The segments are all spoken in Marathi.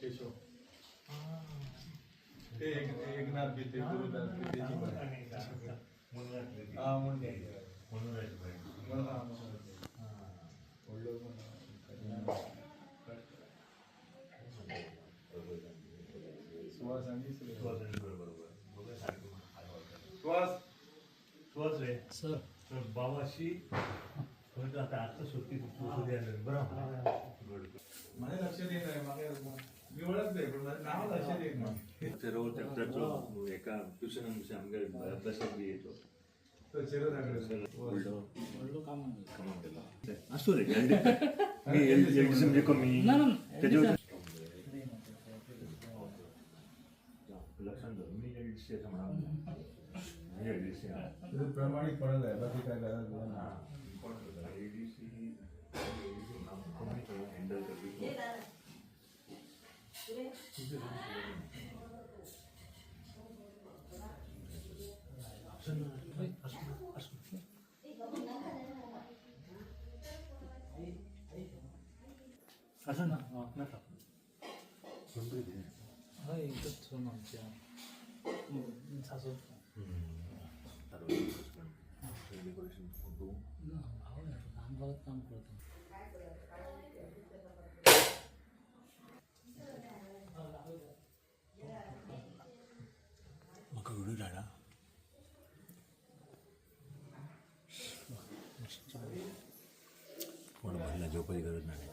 केशव ते एक एकनाथ बी ते गुरुदास बी हा मुंडे. म्हणून बरं माझ्या लक्षात येत आहे माझ्या मी ओळखतोय पण माझं नाव लक्षात येत नाही सर्व ट्रॅक्टरचो एका ट्युशनांशी आमच्या अभ्यासाक बी येतो तो चिरं सांगतो. असतो रे मी एलडीसी म्हणजे कमी त्याच्यावर ಮಾಡ್ಲಿಕ್ಕೆ ಬರಲ್ಲ ಎಲ್ಲದಕ್ಕೆ ಆಗಲ್ಲ ಅಸನ್ನ ಹಾಂ ಇಂಥ ಸಾಸು डेकोरेशन फोटो? काम करत काम करतो म्हाका व्हिडिओ धाडा कोण भरला जेवपाची गरज नाही.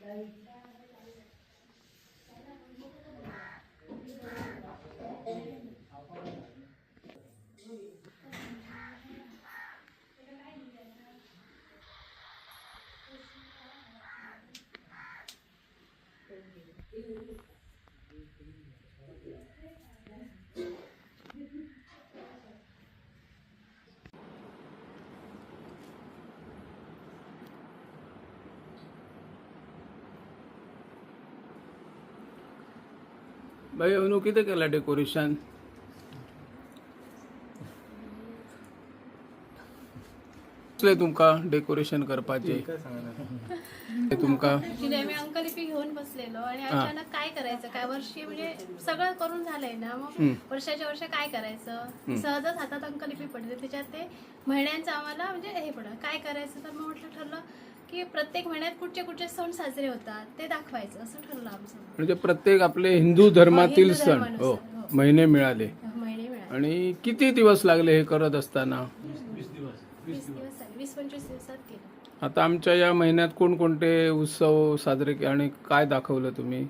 đây Thank you. भाई अंदू कितें केलां डेकोरेशन तुमकां डेकोरेशन करपाचें तें तुमकां की नेहमी अंकलिपी घेऊन बसलेलो आणि अचानक काय करायचं? काय वर्षी म्हणजे सगळं करून झालंय ना मग वर्षाच्या वर्ष काय करायचं? सहजच हातात अंकलिपी पडली त्याच्यात ते महिन्यांचं आम्हाला म्हणजे हे पडलं. काय करायचं? तर मग म्हटलं ठरलं की प्रत्येक महिन्यात कुठचे कुठचे सण साजरे होतात ते दाखवायचं असं ठरलं आमचं. म्हणजे प्रत्येक आपले हिंदू धर्मातील हिंदू सण. धर्मानुसार, हो हो. महिने मिळाले. महिने मिळाले. आणि किती दिवस लागले हे करत असताना? वीस दिवस. झाले वीस पंचवीस दिवसात केलं. आता आमच्या या महिन्यात कोणकोणते उत्सव साजरे के- आणि काय दाखवलं तुम्ही?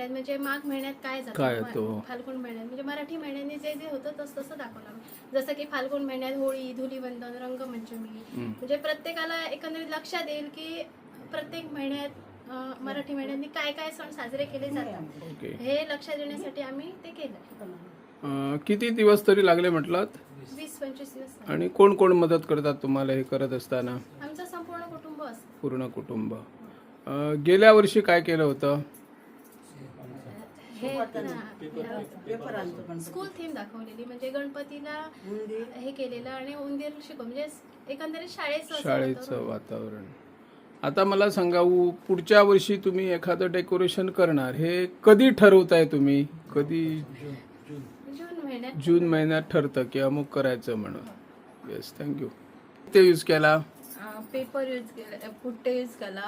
महिन्यात म्हणजे माघ महिन्यात काय होतं? फाल्गुन महिन्यात. म्हणजे मराठी महिन्यांनी जे जे होतं तस तसं दाखवलं. जसं की फाल्गुन महिन्यात होळी धुलीवंदन रंगपंचमी म्हणजे प्रत्येकाला एकंदरीत लक्षात येईल की प्रत्येक महिन्यात अं, मराठी महिन्यांनी काय काय सण साजरे केले जातात. ओके. हे लक्षात येण्यासाठी आम्ही ते केलं. अं, किती दिवस तरी लागले म्हटलात? वीस पंचवीस दिवस झाले. आणि कोण कोण मदत करतात तुम्हाला हे करत असताना? आमचं संपूर्ण कुटुंब असतं. पूर्ण कुटुंब. अं, गेल्या वर्षी काय केलं होतं? हे स्कूल थीम दाखवलेली म्हणजे गणपतीला हे केलेलं आणि उंदीर शिकव म्हणजे एकंदरीत शाळेचं शाळेचं वातावरण. आता मला सांगा उ- पुढच्या वर्षी तुम्ही एखादं डेकोरेशन करणार हे कधी ठरवताय तुम्ही? कधी? जून महिन्यात. जून महिन्यात ठरतं की अमुक करायचं म्हणून. येस थँक्यू ते यूज केला? पेपर यूज केला पुट्टे यूज केला.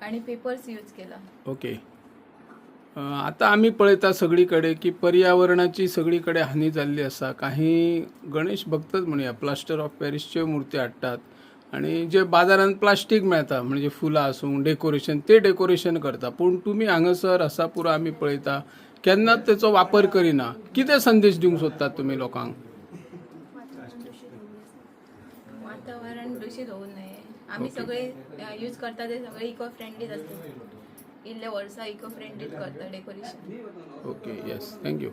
आणि पेपर्स यूज केला. ओके आता आम्ही पळयता सगळीकडे की पर्यावरणाची सगळीकडे हानी जाल्ली आसा काही गणेश भक्तच म्हणूया प्लास्टर ऑफ पॅरिसच्यो मूर्ती हाडटात आणि जे बाजारांत प्लास्टीक मेळटा म्हणजे फुलां आसूं डेकोरेशन ते डेकोरेशन करता पूण तुमी हांगासर आसा पुरो आमी पळयता केन्नाच तेचो वापर करिना कितें संदेश दिवंक सोदतात तुमी लोकांक वातावरण दूषित होऊ नये. आम्ही सगळे यूज करता ते सगळे इको फ्रेंडलीच असते इल्ले वर्सां इको फ्रेंडली करता decoration okay yes thank you